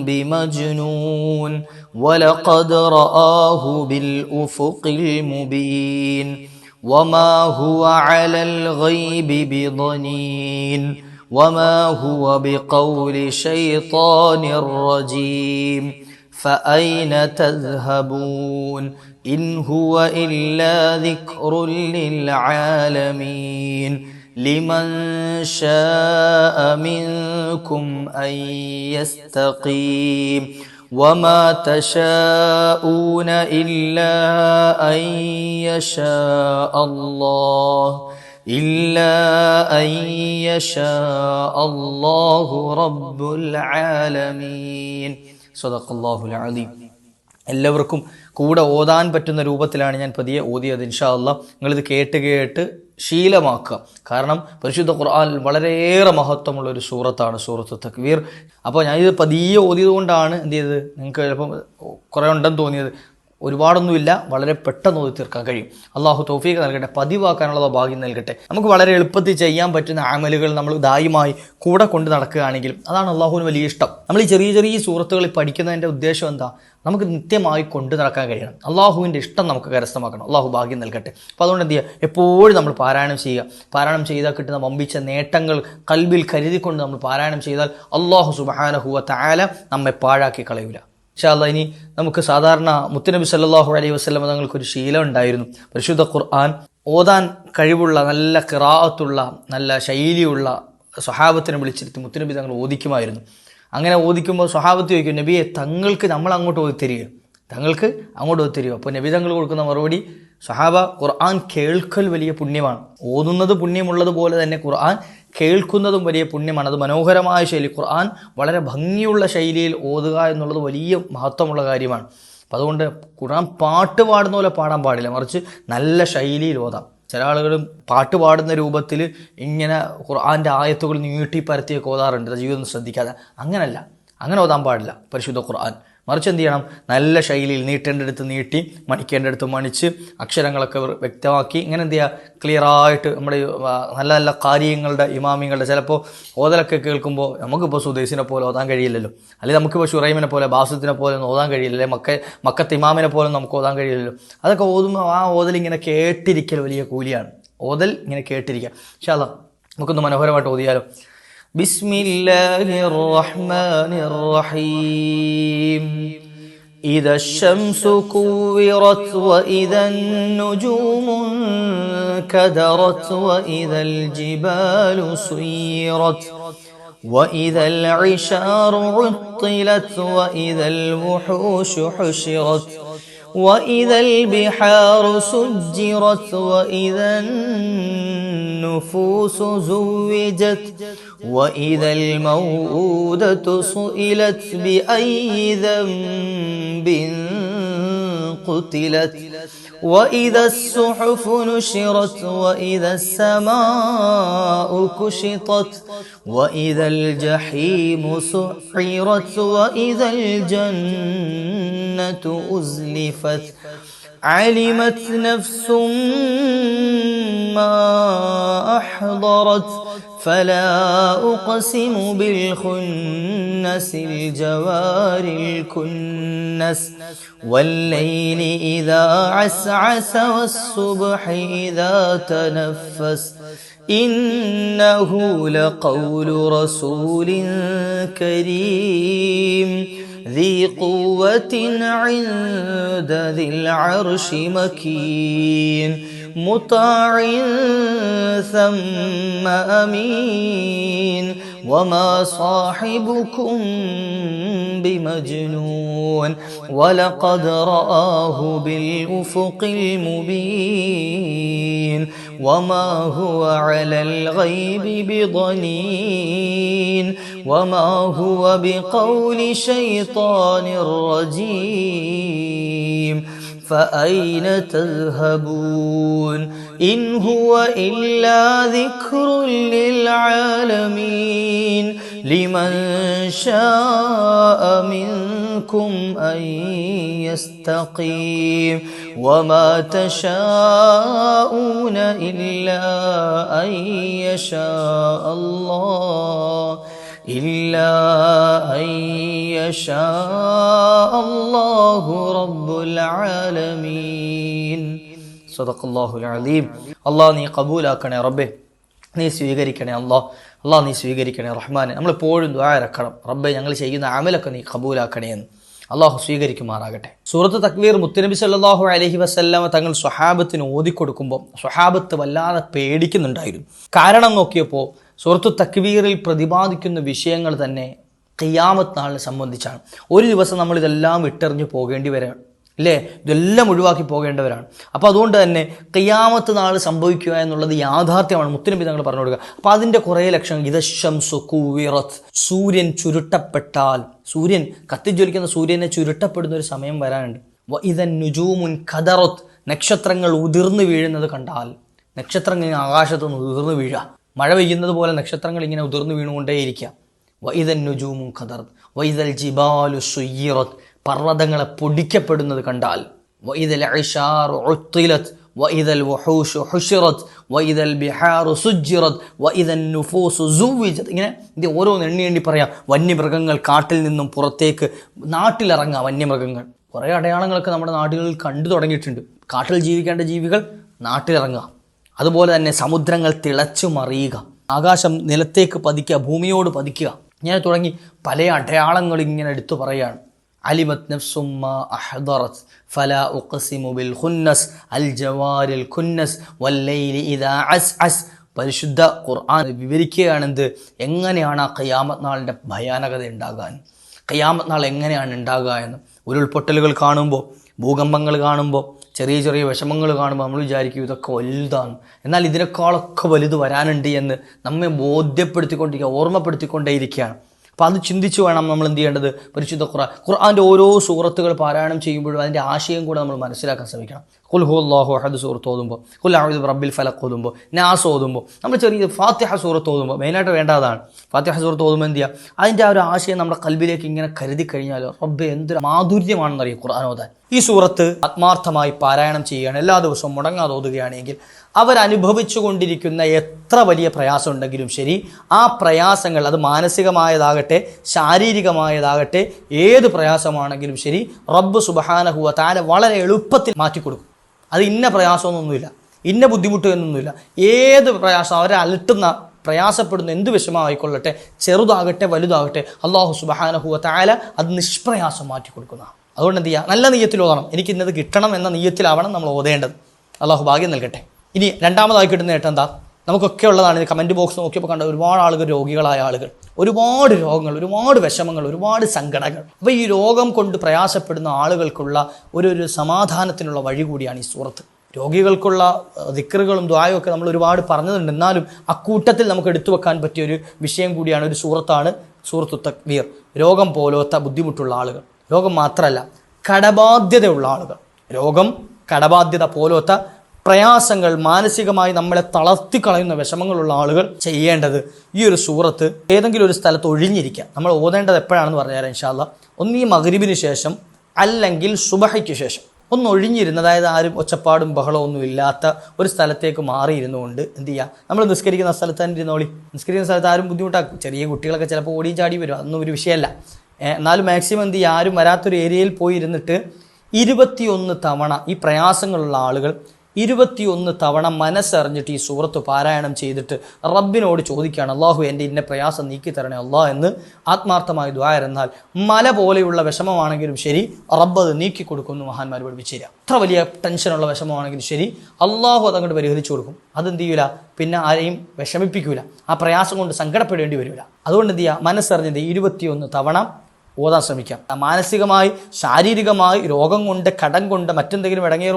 بمجنون ولقد رآه بالأفق المبين وما هو على الغيب بضنين وما هو بقول شيطان رجيم فأين تذهبون إن هو إلا ذكر للعالمين لمن شاء منكم أن يستقيم وما تشاءون إلا أن يشاء الله إلا أن يشاء الله رب العالمين صدق الله العظيم എല്ലാവർക്കും കൂടെ ഓതാൻ പറ്റുന്ന രൂപത്തിലാണ് ഞാൻ പതിയെ ഓതിയത് ഇൻഷാ അല്ല. നിങ്ങളിത് കേട്ട് കേട്ട് ശീലമാക്കുക. കാരണം പരിശുദ്ധ ഖുർആൻ വളരെയേറെ മഹത്വമുള്ള ഒരു സൂറത്താണ് സൂറത്ത് തക്വീർ. അപ്പോൾ ഞാനിത് പതിയെ ഓതിയത് കൊണ്ടാണ് എന്ത് ചെയ്തത്? നിങ്ങൾക്ക് ചിലപ്പം കുറേ ഉണ്ടെന്ന് തോന്നിയത്. ഒരുപാടൊന്നുമില്ല. വളരെ പെട്ടെന്ന് ഒതു തീർക്കാൻ കഴിയും. അള്ളാഹു തോഫീക്ക് നൽകട്ടെ പതിവാക്കാനുള്ള ഭാഗ്യം നൽകട്ടെ. നമുക്ക് വളരെ എളുപ്പത്തിൽ ചെയ്യാൻ പറ്റുന്ന ആമലുകൾ നമ്മൾ ദായുമായി കൂടെ കൊണ്ട് നടക്കുകയാണെങ്കിൽ അതാണ് അള്ളാഹുവിന് വലിയ ഇഷ്ടം. നമ്മൾ ഈ ചെറിയ ചെറിയ സൂറത്തുകൾ പഠിക്കുന്നതിന്റെ ഉദ്ദേശം എന്താ? നമുക്ക് നിത്യമായി കൊണ്ടു നടക്കാൻ കഴിയണം. അള്ളാഹുവിന്റെ ഇഷ്ടം നമുക്ക് കരസ്ഥമാക്കണം. അള്ളാഹു ഭാഗ്യം നൽകട്ടെ. അപ്പോൾ അതുകൊണ്ട് എന്ത് ചെയ്യുക? എപ്പോഴും നമ്മൾ പാരായണം ചെയ്യുക. പാരായണം ചെയ്താൽ കിട്ടുന്ന വമ്പിച്ച നേട്ടങ്ങൾ കൽബിൽ കരുതിക്കൊണ്ട് നമ്മൾ പാരായണം ചെയ്താൽ അള്ളാഹു സുബാനഹുവ താല നമ്മെ പാഴാക്കി കളയൂല. ഇൻഷാല്ല ഇനി നമുക്ക് സാധാരണ മുത്തുനബി സല്ലാഹു അലൈഹി വസ്ലം തങ്ങൾക്കൊരു ശീലം ഉണ്ടായിരുന്നു. പരിശുദ്ധ ഖുർആൻ ഓതാൻ കഴിവുള്ള നല്ല കിറാത്തുള്ള നല്ല ശൈലിയുള്ള സ്വഹാബത്തിനെ വിളിച്ചിരുത്തി മുത്തുനബി തങ്ങൾ ഓദിക്കുമായിരുന്നു. അങ്ങനെ ഓദിക്കുമ്പോൾ സ്വഹാബത്ത് ചോദിക്കും നബിയെ തങ്ങൾക്ക് നമ്മൾ അങ്ങോട്ട് ഓതിത്തരിക തങ്ങൾക്ക് അങ്ങോട്ട് ഓതിത്തരിക അപ്പോൾ നബി തങ്ങൾ കൊടുക്കുന്ന മറുപടി സ്വഹാബ ഖുർആൻ കേൾക്കൽ വലിയ പുണ്യമാണ്. ഓതുന്നത് പുണ്യമുള്ളതുപോലെ തന്നെ ഖുർആൻ കേൾക്കുന്നതും വലിയ പുണ്യമാണ്. അത് മനോഹരമായ ശൈലി. ഖുർആൻ വളരെ ഭംഗിയുള്ള ശൈലിയിൽ ഓതുക എന്നുള്ളത് വലിയ മഹത്വമുള്ള കാര്യമാണ്. അപ്പം അതുകൊണ്ട് ഖുർആൻ പാട്ട് പാടുന്ന പോലെ പാടാൻ പാടില്ല. മറിച്ച് നല്ല ശൈലിയിൽ ഓതാം. ചില ആളുകളും പാട്ട് പാടുന്ന രൂപത്തിൽ ഇങ്ങനെ ഖുർആന്റെ ആയത്തുകൾ നീട്ടി പരത്തിയൊക്കെ ഓതാറുണ്ട്. ജീവിതം ശ്രദ്ധിക്കാതെ. അങ്ങനല്ല. അങ്ങനെ ഓതാൻ പാടില്ല. പരിശുദ്ധ ഖുർആൻ. മറിച്ച് എന്ത് ചെയ്യണം? നല്ല ശൈലിയിൽ നീട്ടേണ്ടടുത്ത് നീട്ടി മണിക്കേണ്ടടുത്ത് മണിച്ച് അക്ഷരങ്ങളൊക്കെ വ്യക്തമാക്കി. ഇങ്ങനെ എന്ത് ചെയ്യുക ക്ലിയറായിട്ട് നമ്മുടെ നല്ല നല്ല കാര്യങ്ങളുടെ ഇമാമിങ്ങളുടെ ചിലപ്പോൾ ഓതലൊക്കെ കേൾക്കുമ്പോൾ നമുക്കിപ്പോൾ സുദേശിനെ പോലെ ഓതാൻ കഴിയില്ലല്ലോ. അല്ലെങ്കിൽ നമുക്കിപ്പോൾ ഷുറൈമിനെ പോലെ ബാസുദ്ദിനെ പോലെ ഒന്നും ഓതാൻ കഴിയില്ല മക്ക മക്കത്ത് ഇമാമിനെ പോലെ നമുക്ക് ഓതാൻ കഴിയില്ലല്ലോ. അതൊക്കെ ഓതുമ്പോൾ ആ ഓതൽ ഇങ്ങനെ കേട്ടിരിക്കൽ വലിയ കൂലിയാണ്. ഓതൽ ഇങ്ങനെ കേട്ടിരിക്കുക പക്ഷേ അതാ നമുക്കൊന്ന് മനോഹരമായിട്ട് ഓതിയാലോ. بسم الله الرحمن الرحيم. إذا الشمس كورت وإذا النجوم انكدرت وإذا الجبال سيرت وإذا العشار عطلت وإذا الوحوش حشرت وإذا البحار سجرت وإذا النفوس زوجت وإذا الموءودة سئلت بأي ذنب قتلت وإذا الصحف نشرت وإذا السماء كشطت وإذا الجحيم سعرت وإذا الجنة أزلفت علمت نفس ما أحضرت فلا أقسم بالخنس الجوار الكنس والليل إذا عسعس والصبح إذا تنفس إنه لقول رسول كريم ذي قوة عند ذي العرش مكين مطاع ثم أمين وما صاحبكم بمجنون ولقد رآه بالأفق المبين وما هو على الغيب بضنين وما هو بقول شيطان رجيم فأين تذهبون؟ إن هو إلا ذكر للعالمين. لمن شاء منكم أن يستقيم. وما تشاءون إلا أن يشاء الله. إلا أن يشاء الله رب العالمين صدق الله العظيم الله നീ കബൂലാക്കണേ റബ്ബേ നീ സ്വീകരിക്കണേ അല്ലാ അല്ലാ നീ സ്വീകരിക്കണേ റഹ്മാനെ നമ്മളെപ്പോഴും ദ്വാ ഇറക്കണം റബ്ബെ ഞങ്ങൾ ചെയ്യുന്ന അമലൊക്കെ നീ കബൂലാക്കണേ എന്ന് അള്ളാഹു സ്വീകരിക്കുമാറാകട്ടെ സൂറത്ത് തക്വീർ മുത്തനബി സല്ലാഹു അലഹി വസ്ല്ലാമ തങ്ങൾ സ്വഹാബത്തിന് ഓതിക്കൊടുക്കുമ്പോൾ സ്വഹാബത്ത് വല്ലാതെ പേടിക്കുന്നുണ്ടായിരുന്നു കാരണം നോക്കിയപ്പോൾ സൂറത്തു തക്വീറിൽ പ്രതിപാദിക്കുന്ന വിഷയങ്ങൾ തന്നെ ഖിയാമത്ത് നാളിനെ സംബന്ധിച്ചാണ്. ഒരു ദിവസം നമ്മൾ ഇതെല്ലാം വിട്ടെറിഞ്ഞ് പോകേണ്ടി വരാണ്. അല്ലേ? ഇതെല്ലാം ഒഴിവാക്കി പോകേണ്ടവരാണ്. അപ്പോൾ അതുകൊണ്ട് തന്നെ കയ്യാമത്ത് നാൾ സംഭവിക്കുക എന്നുള്ളത് യാഥാർത്ഥ്യമാണ്. മുത്തിനും തങ്ങൾ പറഞ്ഞു കൊടുക്കുക. അപ്പോൾ അതിന്റെ കുറേ ലക്ഷണം. ഇതശം സുക്കുവിറത്ത് സൂര്യൻ ചുരുട്ടപ്പെട്ടാൽ സൂര്യൻ കത്തിജ്വലിക്കുന്ന സൂര്യനെ ചുരുട്ടപ്പെടുന്ന ഒരു സമയം വരാനുണ്ട്. ഇതൻ നുജൂമുൻ ഖദറത്ത് നക്ഷത്രങ്ങൾ ഉതിർന്നു വീഴുന്നത് കണ്ടാൽ നക്ഷത്രങ്ങൾ ആകാശത്തുനിന്ന് ആകാശത്ത് നിന്ന് ഉതിർന്നു വീഴുക. മഴ പെയ്യുന്നത് പോലെ നക്ഷത്രങ്ങൾ ഇങ്ങനെ ഉതിർന്നു വീണുകൊണ്ടേയിരിക്കാം. വൈതൻ നുജൂമും ഖദർ. വൈതൽ ജിബാലു സുയ്യിറത്ത് പർവതങ്ങളെ പൊടിക്കപ്പെടുന്നത് കണ്ടാൽ. വൈതൽ ഐഷാർ ഒത്തിലത്ത് വൈതൽ ബിഹാറു സുജിറത് വൈതൽ നുഫൂസു സുവിജത്ത് ഇങ്ങനെ ഇത് ഓരോന്ന് എണ്ണി എണ്ണി പറയാം. വന്യമൃഗങ്ങൾ കാട്ടിൽ നിന്നും പുറത്തേക്ക് നാട്ടിലിറങ്ങാം വന്യമൃഗങ്ങൾ. കുറേ അടയാളങ്ങളൊക്കെ നമ്മുടെ നാടുകളിൽ കണ്ടു തുടങ്ങിയിട്ടുണ്ട്. കാട്ടിൽ ജീവിക്കേണ്ട ജീവികൾ നാട്ടിലിറങ്ങുക അതുപോലെ തന്നെ സമുദ്രങ്ങൾ തിളച്ചു മറിയുക. ആകാശം നിലത്തേക്ക് പതിക്കുക ഭൂമിയോട് പതിക്കുക. ഇങ്ങനെ തുടങ്ങി പല അടയാളങ്ങൾ ഇങ്ങനെ എടുത്തു പറയുകയാണ്. അലിമത് ഫല ഉഖസിമു ബിൽ ഖുന്നസ് അൽ ജവാരിൽ ഖുന്നസ് ഇദാ അസ് പരിശുദ്ധ ഖുർആൻ വിവരിക്കുകയാണെന്ത്? എങ്ങനെയാണ് ആ ഖിയാമത്ത് നാളിന്റെ ഭയാനകത ഉണ്ടാകാൻ? ഖിയാമത്ത് നാൾ എങ്ങനെയാണ് ഉണ്ടാകുക എന്ന്. ഉരുൾപൊട്ടലുകൾ കാണുമ്പോൾ ഭൂകമ്പങ്ങൾ കാണുമ്പോൾ ചെറിയ ചെറിയ വിഷമങ്ങൾ കാണുമ്പോൾ നമ്മൾ വിചാരിക്കും ഇതൊക്കെ വലുതാണ്. എന്നാൽ ഇതിനേക്കാളൊക്കെ വലുത് വരാനുണ്ട് എന്ന് നമ്മെ ബോധ്യപ്പെടുത്തിക്കൊണ്ടിരിക്കുക ഓർമ്മപ്പെടുത്തിക്കൊണ്ടേയിരിക്കുകയാണ്. അപ്പോൾ അത് ചിന്തിച്ച് വേണം നമ്മൾ എന്ത് ചെയ്യേണ്ടത്? പരിശുദ്ധ ഖുർആൻ ഖുർആന്റെ ഓരോ സൂറത്തുകൾ പാരായണം ചെയ്യുമ്പോഴും അതിന്റെ ആശയം കൂടെ നമ്മൾ മനസ്സിലാക്കാൻ ശ്രമിക്കണം. കുൽ ഹു അള്ളാഹു അഹദ് സൂറത്ത് ഓതുമ്പോൾ കുല്ലാഹുദ് റബ്ബിൽ ഫലഖ് ഓതുമ്പോൾ നാസ് ഓതുമ്പോൾ നമ്മൾ ചെറിയ ഫാത്തിഹ സൂറത്ത് ഓതുമ്പോൾ മെയിനായിട്ട് വേണ്ടതാണ്. ഫാത്തിഹ സൂറത്ത് ഓതുമ്പോൾ എന്ത് ചെയ്യുക? അതിന്റെ ആ ഒരു ആശയം നമ്മുടെ കൽബിലേക്ക് ഇങ്ങനെ കരുതി കഴിഞ്ഞാൽ റബ്ബ് എന്തൊരു മാധുര്യമാണെന്നറിയും ഖുർആൻ ഓതാൻ. ഈ സൂറത്ത് ആത്മാർത്ഥമായി പാരായണം ചെയ്യുകയാണ് എല്ലാ ദിവസവും മുടങ്ങാതെ ഓതുകയാണെങ്കിൽ അവരനുഭവിച്ചു കൊണ്ടിരിക്കുന്ന എത്ര വലിയ പ്രയാസം ഉണ്ടെങ്കിലും ശരി ആ പ്രയാസങ്ങൾ അത് മാനസികമായതാകട്ടെ ശാരീരികമായതാകട്ടെ ഏത് പ്രയാസമാണെങ്കിലും ശരി റബ്ബ് സുബഹാനഹുവ താല വളരെ എളുപ്പത്തിൽ മാറ്റിക്കൊടുക്കും. അത് ഇന്ന പ്രയാസമൊന്നുമില്ല. ഇന്ന ബുദ്ധിമുട്ട് എന്നൊന്നുമില്ല ഏത് പ്രയാസം അവരെ അലട്ടുന്ന പ്രയാസപ്പെടുന്ന എന്ത് വിഷമമായിക്കൊള്ളട്ടെ ചെറുതാകട്ടെ വലുതാകട്ടെ അള്ളാഹു സുബഹാനഹുവ താല അത് നിഷ്പ്രയാസം മാറ്റി കൊടുക്കുന്ന അതുകൊണ്ട് എന്ത് ചെയ്യുക? നല്ല നീയത്തിൽ ഓതണം. എനിക്ക് ഇന്നത് കിട്ടണം എന്ന നീയത്തിലാവണം നമ്മൾ ഓതേണ്ടത്. അള്ളാഹു ഭാഗ്യം നൽകട്ടെ. ഇനി രണ്ടാമതായി കിട്ടുന്ന ഏട്ടം എന്താ? നമുക്കൊക്കെ ഉള്ളതാണ് കമന്റ് ബോക്സ് നോക്കിയപ്പോൾ കണ്ട ഒരുപാട് ആളുകൾ രോഗികളായ ആളുകൾ. ഒരുപാട് രോഗങ്ങൾ ഒരുപാട് വിഷമങ്ങൾ ഒരുപാട് സങ്കടങ്ങൾ. അപ്പോൾ ഈ രോഗം കൊണ്ട് പ്രയാസപ്പെടുന്ന ആളുകൾക്കുള്ള ഒരു ഒരു സമാധാനത്തിനുള്ള വഴി കൂടിയാണ് ഈ സൂറത്ത്. രോഗികൾക്കുള്ള ദിക്കറുകളും ദ്വായും ഒക്കെ നമ്മൾ ഒരുപാട് പറഞ്ഞതുണ്ട്. എന്നാലും അക്കൂട്ടത്തിൽ നമുക്ക് എടുത്തു വെക്കാൻ പറ്റിയ ഒരു വിഷയം കൂടിയാണ് ഒരു സൂറത്താണ് സൂറത്തു തക്വീർ. രോഗം പോലത്തെ ബുദ്ധിമുട്ടുള്ള ആളുകൾ. രോഗം മാത്രമല്ല കടബാധ്യതയുള്ള ആളുകൾ. രോഗം കടബാധ്യത പോലത്തെ പ്രയാസങ്ങൾ മാനസികമായി നമ്മളെ തളർത്തി കളയുന്ന വിഷമങ്ങളുള്ള ആളുകൾ ചെയ്യേണ്ടത് ഈ ഒരു സൂറത്ത് ഏതെങ്കിലും ഒരു സ്ഥലത്ത് ഒഴിഞ്ഞിരിക്കുക. നമ്മൾ ഓതേണ്ടത് എപ്പോഴാണെന്ന് പറഞ്ഞുതരാം ഇൻഷാല്ല ഒന്ന് ഈ മകരിബിന് ശേഷം അല്ലെങ്കിൽ സുബഹയ്ക്ക് ശേഷം. ഒന്ന് ഒഴിഞ്ഞിരുന്ന് അതായത് ആരും ഒച്ചപ്പാടും ബഹളവും ഒന്നും ഇല്ലാത്ത ഒരു സ്ഥലത്തേക്ക് മാറിയിരുന്നുകൊണ്ട് എന്ത് ചെയ്യുക നമ്മൾ നിസ്കരിക്കുന്ന സ്ഥലത്ത് തന്നെ ഇരുന്നോളി. നിസ്കരിക്കുന്ന സ്ഥലത്ത് ആരും ബുദ്ധിമുട്ടാക്കും. ചെറിയ കുട്ടികളൊക്കെ ചിലപ്പോൾ ഓടിയും ചാടി വരും. അതൊന്നും ഒരു വിഷയമല്ല. എന്നാലും മാക്സിമം എന്ത് ചെയ്യുക ആരും വരാത്തൊരു ഏരിയയിൽ പോയി ഇരുന്നിട്ട് ഇരുപത്തിയൊന്ന് തവണ ഈ പ്രയാസങ്ങളുള്ള ആളുകൾ ഇരുപത്തിയൊന്ന് തവണ മനസ്സറിഞ്ഞിട്ട് ഈ സൂറത്ത് പാരായണം ചെയ്തിട്ട് റബ്ബിനോട് ചോദിക്കുകയാണ് അള്ളാഹു എന്റെ ഇന്ന പ്രയാസം നീക്കി തരണേ അള്ളാഹ് എന്ന് ആത്മാർത്ഥമായി ദ്വായിരുന്നാൽ മല പോലെയുള്ള വിഷമമാണെങ്കിലും ശരി റബ്ബ് അത് നീക്കി കൊടുക്കുമെന്ന് മഹാന്മാർ പഠിപ്പിച്ചു തരാം. അത്ര വലിയ ടെൻഷനുള്ള വിഷമമാണെങ്കിലും ശരി അള്ളാഹു അതങ്ങോട്ട് പരിഹരിച്ചു കൊടുക്കും. അതെന്ത് ചെയ്യൂല? പിന്നെ ആരെയും വിഷമിപ്പിക്കൂല. ആ പ്രയാസം കൊണ്ട് സങ്കടപ്പെടേണ്ടി വരില്ല അതുകൊണ്ട് എന്ത് ചെയ്യുക? മനസ്സറിഞ്ഞത് ഇരുപത്തിയൊന്ന് തവണ ഓതാൻ ശ്രമിക്കാം. മാനസികമായി ശാരീരികമായി രോഗം കൊണ്ട് കടം കൊണ്ട് മറ്റെന്തെങ്കിലും ഇടങ്ങേറ്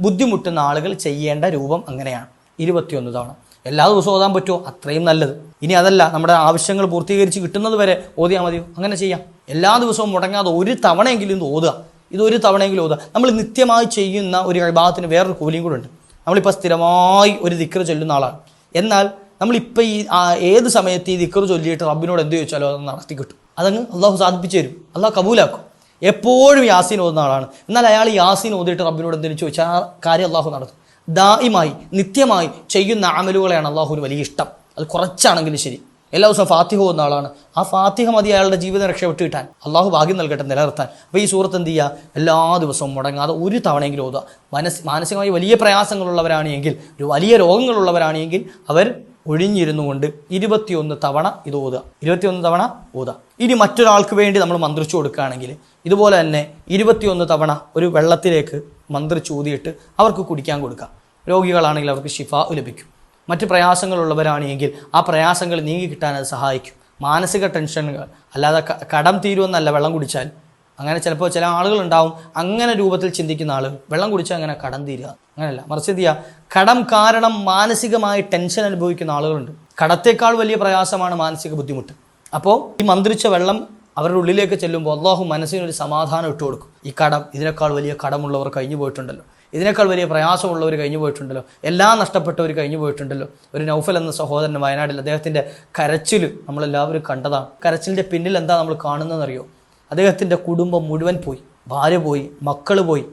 ബുദ്ധിമുട്ടുന്ന ആളുകൾ ചെയ്യേണ്ട രൂപം അങ്ങനെയാണ്. ഇരുപത്തിയൊന്ന് തവണ. എല്ലാ ദിവസവും ഓതാൻ പറ്റുമോ? അത്രയും നല്ലത്. ഇനി അതല്ല നമ്മുടെ ആവശ്യങ്ങൾ പൂർത്തീകരിച്ച് കിട്ടുന്നത് വരെ ഓതിയാൽ മതിയോ? അങ്ങനെ ചെയ്യാം. എല്ലാ ദിവസവും മുടങ്ങാതെ ഒരു തവണയെങ്കിലും ഇത് ഓതുക. ഇത് ഒരു തവണയെങ്കിലും ഓതുക. നമ്മൾ നിത്യമായി ചെയ്യുന്ന ഒരു വിഭാഗത്തിന് വേറൊരു കൂലിയും കൂടെ ഉണ്ട്. നമ്മളിപ്പോൾ സ്ഥിരമായി ഒരു ദിക്കറ് ചൊല്ലുന്ന ആളാണ്. എന്നാൽ നമ്മളിപ്പോൾ ഈ ഏത് സമയത്ത് ഈ ദിക്കർ ചൊല്ലിയിട്ട് റബ്ബിനോട് എന്ത് ചോദിച്ചാലോ അത് നടത്തി കിട്ടും. അതങ്ങ് അള്ളാഹു സാധിപ്പിച്ചു തരും. അള്ളാഹ് കബൂലാക്കും. എപ്പോഴും യാസീൻ ഓതുന്ന ആളാണ്. എന്നാൽ അയാൾ യാസീൻ ഓതിയിട്ട് റബ്ബിനോട് എന്തെങ്കിലും ചോദിച്ചാൽ ആ കാര്യം അള്ളാഹു നടത്തും. ദായിമായി നിത്യമായി ചെയ്യുന്ന അമലുകളെയാണ് അള്ളാഹുവിന് വലിയ ഇഷ്ടം. അത് കുറച്ചാണെങ്കിലും ശരി. എല്ലാ ദിവസവും ഫാത്തിഹ പോകുന്ന ആളാണ്. ആ ഫാത്തിഹ മതി അയാളുടെ ജീവിതം രക്ഷപ്പെട്ട് കിട്ടാൻ. അള്ളാഹു ഭാഗ്യം നൽകട്ടെ നിലനിർത്താൻ. അപ്പോൾ ഈ സൂറത്ത് എന്ത് ചെയ്യുക എല്ലാ ദിവസവും മുടങ്ങാതെ ഒരു തവണയെങ്കിലും ഓതുക. മനസ് മാനസികമായി വലിയ പ്രയാസങ്ങളുള്ളവരാണെങ്കിൽ ഒരു വലിയ രോഗങ്ങളുള്ളവരാണെങ്കിൽ അവർ ഒഴിഞ്ഞിരുന്നു കൊണ്ട് ഇരുപത്തിയൊന്ന് തവണ ഇത് ഓതുക. ഇരുപത്തിയൊന്ന് തവണ ഓതുക. ഇനി മറ്റൊരാൾക്ക് വേണ്ടി നമ്മൾ മന്ത്രിച്ചു കൊടുക്കുകയാണെങ്കിൽ ഇതുപോലെ തന്നെ ഇരുപത്തിയൊന്ന് തവണ ഒരു വെള്ളത്തിലേക്ക് മന്ത്രിച്ച് ഊതിയിട്ട് അവർക്ക് കുടിക്കാൻ കൊടുക്കുക. രോഗികളാണെങ്കിൽ അവർക്ക് ശിഫ ലഭിക്കും. മറ്റ് പ്രയാസങ്ങളുള്ളവരാണെങ്കിൽ ആ പ്രയാസങ്ങൾ നീങ്ങി കിട്ടാൻ അത് സഹായിക്കും. മാനസിക ടെൻഷനുകൾ അല്ലാതെ കടം തീരുമെന്നല്ല വെള്ളം കുടിച്ചാൽ അങ്ങനെ ചിലപ്പോൾ ചില ആളുകളുണ്ടാവും അങ്ങനെ രൂപത്തിൽ ചിന്തിക്കുന്ന ആളുകൾ വെള്ളം കുടിച്ചാൽ അങ്ങനെ കടം തീരുക. അങ്ങനെയല്ല മറിച്ച് എന്ത് ചെയ്യുക കടം കാരണം മാനസികമായി ടെൻഷൻ അനുഭവിക്കുന്ന ആളുകളുണ്ട്. കടത്തേക്കാൾ വലിയ പ്രയാസമാണ് മാനസിക ബുദ്ധിമുട്ട്. അപ്പോൾ ഈ മന്ത്രിച്ച വെള്ളം അവരുടെ ഉള്ളിലേക്ക് ചെല്ലുമ്പോൾ അള്ളാഹു മനസ്സിനൊരു സമാധാനം ഇട്ട് കൊടുക്കും. ഈ കടം ഇതിനേക്കാൾ വലിയ കടമുള്ളവർ കഴിഞ്ഞു പോയിട്ടുണ്ടല്ലോ. ഇതിനേക്കാൾ വലിയ പ്രയാസമുള്ളവർ കഴിഞ്ഞു പോയിട്ടുണ്ടല്ലോ. എല്ലാം നഷ്ടപ്പെട്ടവർ കഴിഞ്ഞു പോയിട്ടുണ്ടല്ലോ. ഒരു നൗഫൽ എന്ന സഹോദരൻ വയനാട്ടിൽ അദ്ദേഹത്തിന്റെ കരച്ചിൽ നമ്മളെല്ലാവരും കണ്ടതാണ്. കരച്ചിലിന്റെ പിന്നിൽ എന്താ നമ്മൾ കാണുന്നതെന്നറിയോ? അദ്ദേഹത്തിന്റെ കുടുംബം മുഴുവൻ പോയി. ഭാര്യ പോയി മക്കൾ പോയി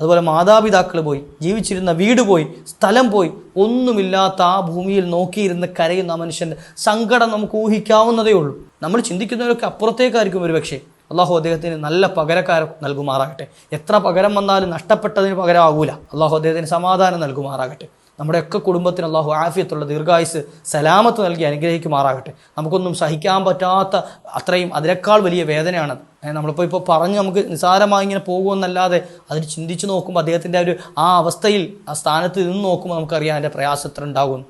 അതുപോലെ മാതാപിതാക്കൾ പോയി ജീവിച്ചിരുന്ന വീട് പോയി സ്ഥലം പോയി. ഒന്നുമില്ലാത്ത ആ ഭൂമിയിൽ നോക്കിയിരുന്ന് കരയുന്ന മനുഷ്യന്റെ സങ്കടം നമുക്ക് ഊഹിക്കാവുന്നതേ ഉള്ളൂ. നമ്മൾ ചിന്തിക്കുന്നവരൊക്കെ അപ്പുറത്തേക്കായിരിക്കും ഒരു പക്ഷേ. അള്ളാഹു അദ്ദേഹത്തിന് നല്ല പകരക്കാർ നൽകുമാറാകട്ടെ. എത്ര പകരം വന്നാലും നഷ്ടപ്പെട്ടതിന് പകരമാകൂല. അള്ളാഹു അദ്ദേഹത്തിന് സമാധാനം നൽകുമാറാകട്ടെ. നമ്മുടെയൊക്കെ കുടുംബത്തിന് അള്ളാഹു ആഫിയത്തുള്ള ദീർഘായുസ് സലാമത്ത് നൽകി അനുഗ്രഹിക്കുമാറാകട്ടെ. നമുക്കൊന്നും സഹിക്കാൻ പറ്റാത്ത അത്രയും അതിനേക്കാൾ വലിയ വേദനയാണ് നമ്മളിപ്പോൾ ഇപ്പോൾ പറഞ്ഞ് നമുക്ക് നിസാരമായി ഇങ്ങനെ പോകുമെന്നല്ലാതെ അതിന് ചിന്തിച്ച് നോക്കുമ്പോൾ അദ്ദേഹത്തിന്റെ ഒരു ആ അവസ്ഥയിൽ ആ സ്ഥാനത്ത് നിന്ന് നോക്കുമ്പോൾ നമുക്കറിയാം അതിന്റെ പ്രയാസം എത്ര ഉണ്ടാകും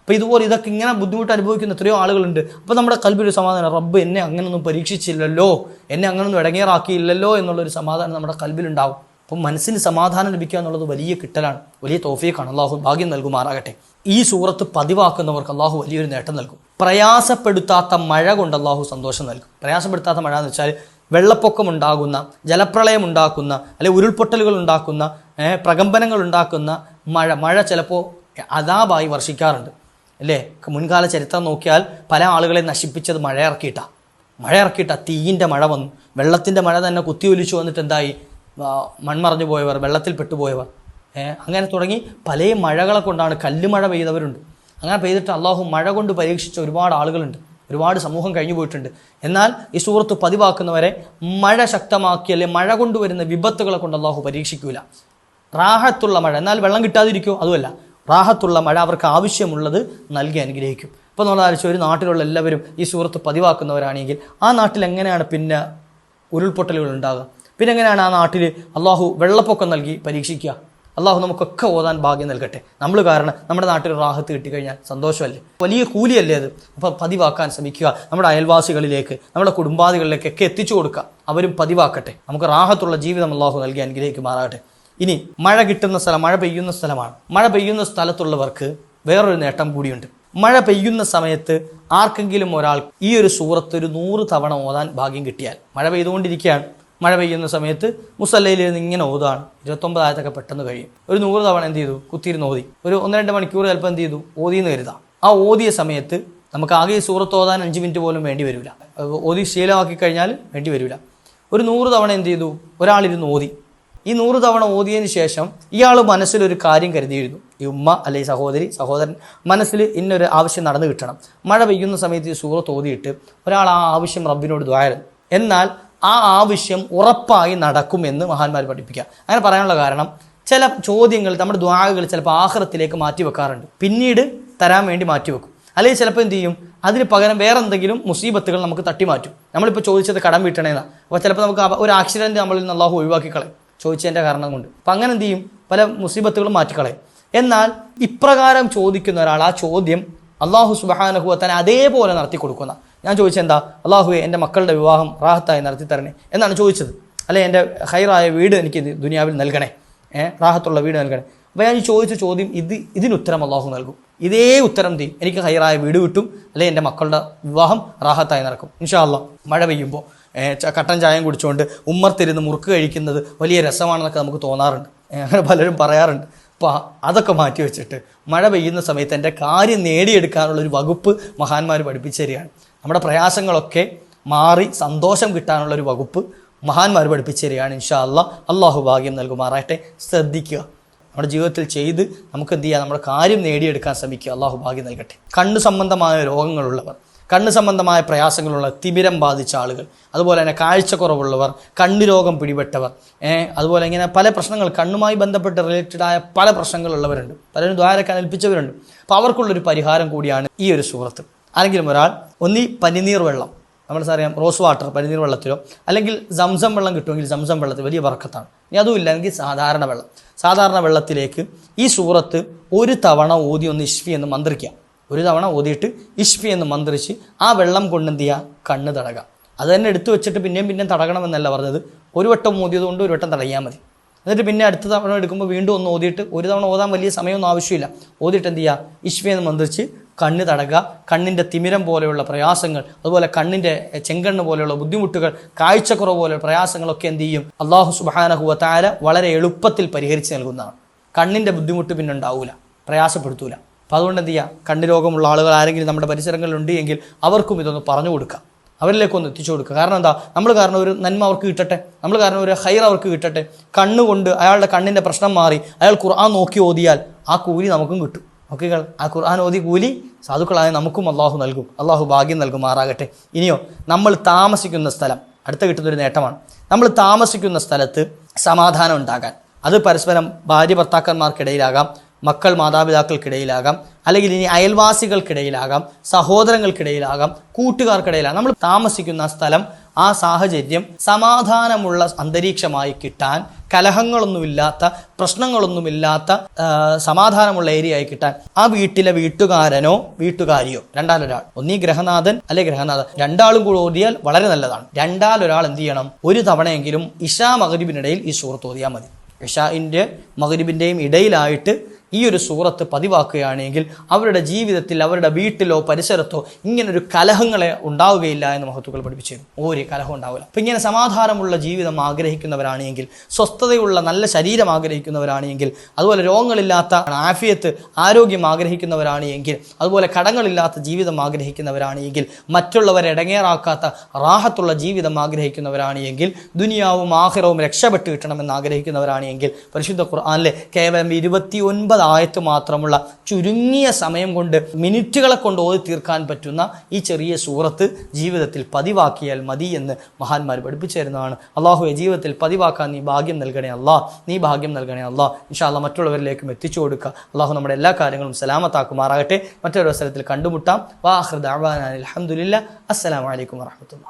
അപ്പോൾ ഇതുപോലെ ഇതൊക്കെ ഇങ്ങനെ ബുദ്ധിമുട്ട് അനുഭവിക്കുന്ന എത്രയോ ആളുകളുണ്ട്. അപ്പോൾ നമ്മുടെ കൽബിൽ സമാധാനം റബ്ബ് എന്നെ അങ്ങനൊന്നും പരീക്ഷിച്ചില്ലല്ലോ എന്നെ അങ്ങനൊന്നും ഇടങ്ങേറാക്കിയില്ലല്ലോ എന്നുള്ളൊരു സമാധാനം നമ്മുടെ കൽബിലുണ്ടാവും അപ്പം മനസ്സിന് സമാധാനം ലഭിക്കുക എന്നുള്ളത് വലിയ കിട്ടലാണ്. വലിയ തോഫിയൊക്കെയാണ് അള്ളാഹു ഭാഗ്യം നൽകുമാറാകട്ടെ. ഈ സൂറത്ത് പതിവാക്കുന്നവർക്ക് അള്ളാഹു വലിയൊരു നേട്ടം നൽകും. പ്രയാസപ്പെടുത്താത്ത മഴ കൊണ്ട് അള്ളാഹു സന്തോഷം നൽകും. പ്രയാസപ്പെടുത്താത്ത മഴ എന്ന് വെച്ചാൽ വെള്ളപ്പൊക്കം ഉണ്ടാകുന്ന ജലപ്രളയം ഉണ്ടാക്കുന്ന അല്ലെങ്കിൽ ഉരുൾപൊട്ടലുകൾ ഉണ്ടാക്കുന്ന പ്രകമ്പനങ്ങൾ ഉണ്ടാക്കുന്ന മഴ. മഴ ചിലപ്പോൾ അതാപായി വർഷിക്കാറുണ്ട്. അല്ലേ? മുൻകാല ചരിത്രം നോക്കിയാൽ പല ആളുകളെ നശിപ്പിച്ചത് മഴ ഇറക്കിയിട്ടാണ് മഴ ഇറക്കിയിട്ടാണ് തീയിന്റെ മഴ വന്നു. വെള്ളത്തിന്റെ മഴ തന്നെ കുത്തിയൊലിച്ചു വന്നിട്ട് എന്തായി? മൺമറഞ്ഞു പോയവർ വെള്ളത്തിൽ പെട്ടുപോയവർ. അങ്ങനെ തുടങ്ങി പല മഴകളെ കൊണ്ടാണ് കല്ലുമഴ പെയ്തവരുണ്ട്. അങ്ങനെ പെയ്തിട്ട് അള്ളാഹു മഴ കൊണ്ട് പരീക്ഷിച്ച ഒരുപാട് ആളുകളുണ്ട്. ഒരുപാട് സമൂഹം കഴിഞ്ഞു പോയിട്ടുണ്ട്. എന്നാൽ ഈ സുഹൃത്ത് പതിവാക്കുന്നവരെ മഴ ശക്തമാക്കി അല്ലെങ്കിൽ മഴ കൊണ്ടുവരുന്ന വിപത്തുകളെ കൊണ്ട് അള്ളാഹു പരീക്ഷിക്കൂല. റാഹത്തുള്ള മഴ എന്നാൽ വെള്ളം കിട്ടാതിരിക്കുമോ അതുമല്ല. റാഹത്തുള്ള മഴ അവർക്ക് ആവശ്യമുള്ളത് നൽകി അനുഗ്രഹിക്കും. ഇപ്പോൾ നമ്മൾ ആലോചിച്ച് ഒരു നാട്ടിലുള്ള എല്ലാവരും ഈ സുഹൃത്ത് പതിവാക്കുന്നവരാണെങ്കിൽ ആ നാട്ടിൽ എങ്ങനെയാണ് പിന്നെ ഉരുൾപൊട്ടലുകൾ ഉണ്ടാകുക പിന്നെ എങ്ങനെയാണ് ആ നാട്ടിൽ അള്ളാഹു വെള്ളപ്പൊക്കം നൽകി പരീക്ഷിക്കുക? അള്ളാഹു നമുക്കൊക്കെ ഓതാൻ ഭാഗ്യം നൽകട്ടെ. നമ്മൾ കാരണം നമ്മുടെ നാട്ടിൽ റാഹത്ത് കിട്ടിക്കഴിഞ്ഞാൽ സന്തോഷമല്ലേ? വലിയ കൂലിയല്ലേ അത്. അപ്പോൾ പതിവാക്കാൻ ശ്രമിക്കുക. നമ്മുടെ അയൽവാസികളിലേക്ക് നമ്മുടെ കുടുംബാദികളിലേക്കൊക്കെ എത്തിച്ചു കൊടുക്കുക. അവരും പതിവാക്കട്ടെ. നമുക്ക് റാഹത്തുള്ള ജീവിതം അള്ളാഹു നൽകി അനുഗ്രഹിക്കുമാറാകട്ടെ. ഇനി മഴ കിട്ടുന്ന സ്ഥലം മഴ പെയ്യുന്ന സ്ഥലമാണ്. മഴ പെയ്യുന്ന സ്ഥലത്തുള്ളവർക്ക് വേറൊരു നേട്ടം കൂടിയുണ്ട്. മഴ പെയ്യുന്ന സമയത്ത് ആർക്കെങ്കിലും ഒരാൾ ഈ ഒരു സൂറത്ത് ഒരു നൂറ് തവണ ഓതാൻ ഭാഗ്യം കിട്ടിയാൽ മഴ പെയ്തുകൊണ്ടിരിക്കുകയാണ്. മഴ പെയ്യുന്ന സമയത്ത് മുസല്ലയിൽ ഇരുന്ന് ഇങ്ങനെ ഓതാണ് ഇരുപത്തൊമ്പതായത്തൊക്കെ പെട്ടെന്ന് കഴിയും. ഒരു നൂറ് തവണ എന്ത് ചെയ്തു? കുത്തിയിരുന്ന് ഓതി. ഒരു ഒന്ന് രണ്ട് മണിക്കൂർ ചിലപ്പോൾ എന്ത് ചെയ്തു? ഓതിയെന്ന് കരുതാം. ആ ഓതിയ സമയത്ത് നമുക്ക് ആകെ ഈ സൂറത്ത് ഓതാൻ അഞ്ച് മിനിറ്റ് പോലും വേണ്ടി വരില്ല ഓതി ശീലമാക്കി കഴിഞ്ഞാൽ വേണ്ടി വരില്ല ഒരു നൂറ് തവണ എന്ത് ചെയ്തു? ഒരാളിരുന്ന് ഓതി. ഈ നൂറ് തവണ ഓതിയതിന് ശേഷം ഇയാൾ മനസ്സിലൊരു കാര്യം കരുതിയിരുന്നു. ഈ ഉമ്മ അല്ലെ സഹോദരി സഹോദരൻ മനസ്സിൽ ഇന്നൊരു ആവശ്യം നടന്നു കിട്ടണം. മഴ പെയ്യുന്ന സമയത്ത് ഈ സൂറത്ത് ഓതിയിട്ട് ഒരാൾ ആ ആവശ്യം റബ്ബിനോട് ദ്വായിരുന്നു എന്നാൽ ആ ആവശ്യം ഉറപ്പായി നടക്കുമെന്ന് മഹാന്മാർ പഠിപ്പിക്കുക. അങ്ങനെ പറയാനുള്ള കാരണം ചില ചോദ്യങ്ങൾ നമ്മുടെ ദ്വാരകൾ ചിലപ്പോൾ ആഹ്റത്തിലേക്ക് മാറ്റി വെക്കാറുണ്ട്. പിന്നീട് തരാൻ വേണ്ടി മാറ്റി വെക്കും. അല്ലെങ്കിൽ ചിലപ്പോൾ എന്ത് ചെയ്യും? അതിന് പകരം വേറെ എന്തെങ്കിലും മുസീബത്തുകൾ നമുക്ക് തട്ടിമാറ്റും. നമ്മളിപ്പോൾ ചോദിച്ചത് കടം വീട്ടണേന്നാണ് അപ്പോൾ ചിലപ്പോൾ നമുക്ക് ഒരു ആക്സിഡന്റ് നമ്മളിൽ നിന്ന് അള്ളാഹു ഒഴിവാക്കി കളയും. ചോദിച്ചതിന്റെ കാരണം കൊണ്ട്. അപ്പം അങ്ങനെ എന്ത് ചെയ്യും? പല മുസീബത്തുകളും മാറ്റിക്കളയും എന്നാൽ ഇപ്രകാരം ചോദിക്കുന്ന ഒരാൾ ആ ചോദ്യം അള്ളാഹു സുബാനഹുവത്തനെ അതേപോലെ നടത്തി കൊടുക്കുന്ന ഞാൻ ചോദിച്ചെന്താ? അള്ളാഹുവെ എന്റെ മക്കളുടെ വിവാഹം റാഹത്തായി നടത്തി തരണേ എന്നാണ് ചോദിച്ചത്. അല്ലെ എന്റെ ഹൈറായ വീട് എനിക്ക് ദുനിയാവിൽ നൽകണേ. ഏഹ് റാഹത്തുള്ള വീട് നൽകണേ. അപ്പോൾ ഞാൻ ചോദിച്ച ചോദ്യം ഇത് ഇതിന് ഉത്തരം അള്ളാഹു നൽകും. ഇതേ ഉത്തരം തീ എനിക്ക് ഹൈറായ വീട് കിട്ടും. അല്ലെ എന്റെ മക്കളുടെ വിവാഹം റാഹത്തായി നടക്കും. ഇൻഷാ മഴ പെയ്യുമ്പോൾ കട്ടൻ ചായം കുടിച്ചുകൊണ്ട് ഉമ്മർത്തിരുന്ന് മുറുക്ക് കഴിക്കുന്നത് വലിയ രസമാണെന്നൊക്കെ നമുക്ക് തോന്നാറുണ്ട്. അങ്ങനെ പലരും പറയാറുണ്ട്. അപ്പോൾ അതൊക്കെ മാറ്റി വെച്ചിട്ട് മഴ പെയ്യുന്ന സമയത്ത് എന്റെ കാര്യം നേടിയെടുക്കാനുള്ള ഒരു വകുപ്പ് മഹാന്മാർ പഠിപ്പിച്ചു തരികയാണ് നമ്മുടെ പ്രയാസങ്ങളൊക്കെ മാറി സന്തോഷം കിട്ടാനുള്ള ഒരു വകുപ്പ് മഹാന്മാർ പഠിപ്പിച്ചു തരികയാണ് ഇൻഷാ അല്ല അള്ളാഹു ഭാഗ്യം നൽകുമാറാകട്ടെ. ശ്രദ്ധിക്കുക. നമ്മുടെ ജീവിതത്തിൽ ചെയ്ത് നമുക്ക് എന്ത് ചെയ്യാം? നമ്മുടെ കാര്യം നേടിയെടുക്കാൻ ശ്രമിക്കുക. അള്ളാഹു ഭാഗ്യം നൽകട്ടെ. കണ്ണ് സംബന്ധമായ രോഗങ്ങളുള്ളവർ കണ്ണ് സംബന്ധമായ പ്രയാസങ്ങളുള്ള തിമിരം ബാധിച്ച ആളുകൾ അതുപോലെ തന്നെ കാഴ്ചക്കുറവുള്ളവർ കണ്ണു രോഗം പിടിപെട്ടവർ അതുപോലെ ഇങ്ങനെ പല പ്രശ്നങ്ങൾ കണ്ണുമായി ബന്ധപ്പെട്ട് റിലേറ്റഡായ പല പ്രശ്നങ്ങളുള്ളവരുണ്ട്. പലരും ദ്വാരക്കാൻ ഏൽപ്പിച്ചവരുണ്ട്. അപ്പോൾ അവർക്കുള്ളൊരു പരിഹാരം കൂടിയാണ് ഈ ഒരു സുഹൃത്ത് ആരെങ്കിലും ഒരാൾ ഒന്നീ പനിനീർ വെള്ളം നമ്മൾ അറിയാം റോസ് വാട്ടർ പനിനീർ വെള്ളത്തിലോ അല്ലെങ്കിൽ സംസം വെള്ളം കിട്ടുമെങ്കിൽ സംസം വെള്ളത്തിൽ വലിയ വറക്കത്താണ്. ഇനി അതുമില്ല എങ്കിൽ സാധാരണ വെള്ളം. സാധാരണ വെള്ളത്തിലേക്ക് ഈ സൂറത്ത് ഒരു തവണ ഓതി ഒന്ന് ഇഷ്ഫി എന്ന് മന്ത്രിക്കാം ഒരു തവണ ഓതിയിട്ട് ഇഷ്ഫി എന്ന് മന്ത്രിച്ച് ആ വെള്ളം കൊണ്ട് എന്ത് ചെയ്യുക? കണ്ണ് തടക അത് തന്നെ എടുത്തു വെച്ചിട്ട് പിന്നെയും പിന്നെയും തടകണമെന്നല്ല പറഞ്ഞത്. ഒരു വട്ടം ഓതിയത് കൊണ്ട് ഒരു വട്ടം തടയാൽ മതി. എന്നിട്ട് പിന്നെ അടുത്ത തവണ എടുക്കുമ്പോൾ വീണ്ടും ഒന്ന് ഓതിയിട്ട് ഒരു തവണ ഓതാൻ വലിയ സമയമൊന്നും ആവശ്യമില്ല. ഓതിയിട്ട് എന്ത് ചെയ്യുക? ഇഷ്ഫി എന്ന് മന്ത്രിച്ച് കണ്ണ് തടക കണ്ണിന്റെ തിമിരം പോലെയുള്ള പ്രയാസങ്ങൾ അതുപോലെ കണ്ണിന്റെ ചെങ്കണ്ണ് പോലെയുള്ള ബുദ്ധിമുട്ടുകൾ കാഴ്ചക്കുറവ് പോലെയുള്ള പ്രയാസങ്ങളൊക്കെ എന്ത് ചെയ്യും? അള്ളാഹു സുബാനഹുവ താര വളരെ എളുപ്പത്തിൽ പരിഹരിച്ച് നൽകുന്നതാണ്. കണ്ണിന്റെ ബുദ്ധിമുട്ട് പിന്നെ ഉണ്ടാവില്ല പ്രയാസപ്പെടുത്തൂല. അപ്പോൾ അതുകൊണ്ട് എന്ത് ചെയ്യുക? കണ്ണ് രോഗമുള്ള ആളുകൾ ആരെങ്കിലും നമ്മുടെ പരിസരങ്ങളിലുണ്ട് എങ്കിൽ അവർക്കും ഇതൊന്ന് പറഞ്ഞു കൊടുക്കുക. അവരിലേക്കൊന്ന് എത്തിച്ചു കൊടുക്കുക. കാരണം എന്താ? നമ്മൾ കാരണം ഒരു നന്മ അവർക്ക് കിട്ടട്ടെ. നമ്മൾ കാരണം ഒരു ഹൈർ അവർക്ക് കിട്ടട്ടെ. കണ്ണുകൊണ്ട് അയാളുടെ കണ്ണിന്റെ പ്രശ്നം മാറി അയാൾ ഖുർആൻ നോക്കി ഓതിയാൽ ആ കൂലി നമുക്കും കിട്ടും. ഓക്കെ ആ ഖുർആൻ ഓതി കൂലി സാധുക്കളായ നമുക്കും അള്ളാഹു നൽകും. അള്ളാഹു ഭാഗ്യം നൽകും മാറാകട്ടെ ഇനിയോ നമ്മൾ താമസിക്കുന്ന സ്ഥലം അടുത്ത കിട്ടുന്നൊരു നേട്ടമാണ്. നമ്മൾ താമസിക്കുന്ന സ്ഥലത്ത് സമാധാനം ഉണ്ടാകാൻ അത് പരസ്പരം ഭാര്യ ഭർത്താക്കന്മാർക്കിടയിലാകാം മക്കൾ മാതാപിതാക്കൾക്കിടയിലാകാം അല്ലെങ്കിൽ ഇനി അയൽവാസികൾക്കിടയിലാകാം സഹോദരങ്ങൾക്കിടയിലാകാം കൂട്ടുകാർക്കിടയിലാകാം. നമ്മൾ താമസിക്കുന്ന സ്ഥലം ആ സാഹചര്യം സമാധാനമുള്ള അന്തരീക്ഷമായി കിട്ടാൻ കലഹങ്ങളൊന്നുമില്ലാത്ത പ്രശ്നങ്ങളൊന്നുമില്ലാത്ത സമാധാനമുള്ള ഏരിയ ആയി കിട്ടാൻ ആ വീട്ടിലെ വീട്ടുകാരനോ വീട്ടുകാരിയോ രണ്ടാലൊരാൾ. ഒന്നീ ഗ്രഹനാഥൻ അല്ലെ ഗ്രഹനാഥൻ രണ്ടാളും കൂടെ ഓതിയാൽ വളരെ നല്ലതാണ്. രണ്ടാലൊരാൾ എന്ത് ചെയ്യണം? ഒരു തവണയെങ്കിലും ഇഷാ മകരിബിനിടയിൽ ഈ സൂറത്ത് ഓതിയാൽ മതി. ഇഷാഇന്റെ മകരിബിന്റെയും ഇടയിലായിട്ട് ഈ ഒരു സൂറത്ത് പതിവാക്കുകയാണെങ്കിൽ അവരുടെ ജീവിതത്തിൽ അവരുടെ വീട്ടിലോ പരിസരത്തോ ഇങ്ങനൊരു കലഹങ്ങളെ ഉണ്ടാവുകയില്ല എന്ന് മഹത്തുക്കൾ പഠിപ്പിച്ചിരുന്നു ഒരു കലഹം ഉണ്ടാവില്ല. അപ്പം ഇങ്ങനെ സമാധാനമുള്ള ജീവിതം ആഗ്രഹിക്കുന്നവരാണെങ്കിൽ സ്വസ്ഥതയുള്ള നല്ല ശരീരം ആഗ്രഹിക്കുന്നവരാണെങ്കിൽ അതുപോലെ രോഗങ്ങളില്ലാത്ത ആഫിയത്ത് ആരോഗ്യം ആഗ്രഹിക്കുന്നവരാണെങ്കിൽ അതുപോലെ കടങ്ങളില്ലാത്ത ജീവിതം ആഗ്രഹിക്കുന്നവരാണെങ്കിൽ മറ്റുള്ളവരെ ഇടങ്ങേറാക്കാത്ത റാഹത്തുള്ള ജീവിതം ആഗ്രഹിക്കുന്നവരാണെങ്കിൽ ദുനിയാവും ആഹ്റവും രക്ഷപ്പെട്ട് കിട്ടണമെന്ന് ആഗ്രഹിക്കുന്നവരാണ് എങ്കിൽ പരിശുദ്ധ ഖുർആാനിലെ കേവലം ഇരുപത്തി ഒൻപത് ആയത്ത് മാത്രമുള്ള ചുരുങ്ങിയ സമയം കൊണ്ട് മിനിറ്റുകളെ കൊണ്ട് ഓതി തീർക്കാൻ പറ്റുന്ന ഈ ചെറിയ സൂറത്ത് ജീവിതത്തിൽ പതിവാക്കിയാൽ മതി എന്ന് മഹാന്മാർ പഠിപ്പിച്ചു തരുന്നതാണ് അള്ളാഹുവെ ജീവിതത്തിൽ പതിവാക്കാൻ നീ ഭാഗ്യം നൽകണേ അല്ലാ. നീ ഭാഗ്യം നൽകണേ അല്ലാ. ഇൻഷാല്ല മറ്റുള്ളവരിലേക്കും എത്തിച്ചു കൊടുക്കുക. അള്ളാഹു നമ്മുടെ എല്ലാ കാര്യങ്ങളും സലാമത്താക്കുമാറാകട്ടെ. മറ്റൊരു അവസരത്തിൽ കണ്ടുമുട്ടാം. വാഹൃദ് അലഹമുല്ല അസ്സലാമലൈക്കും വാഹമത്തുള്ള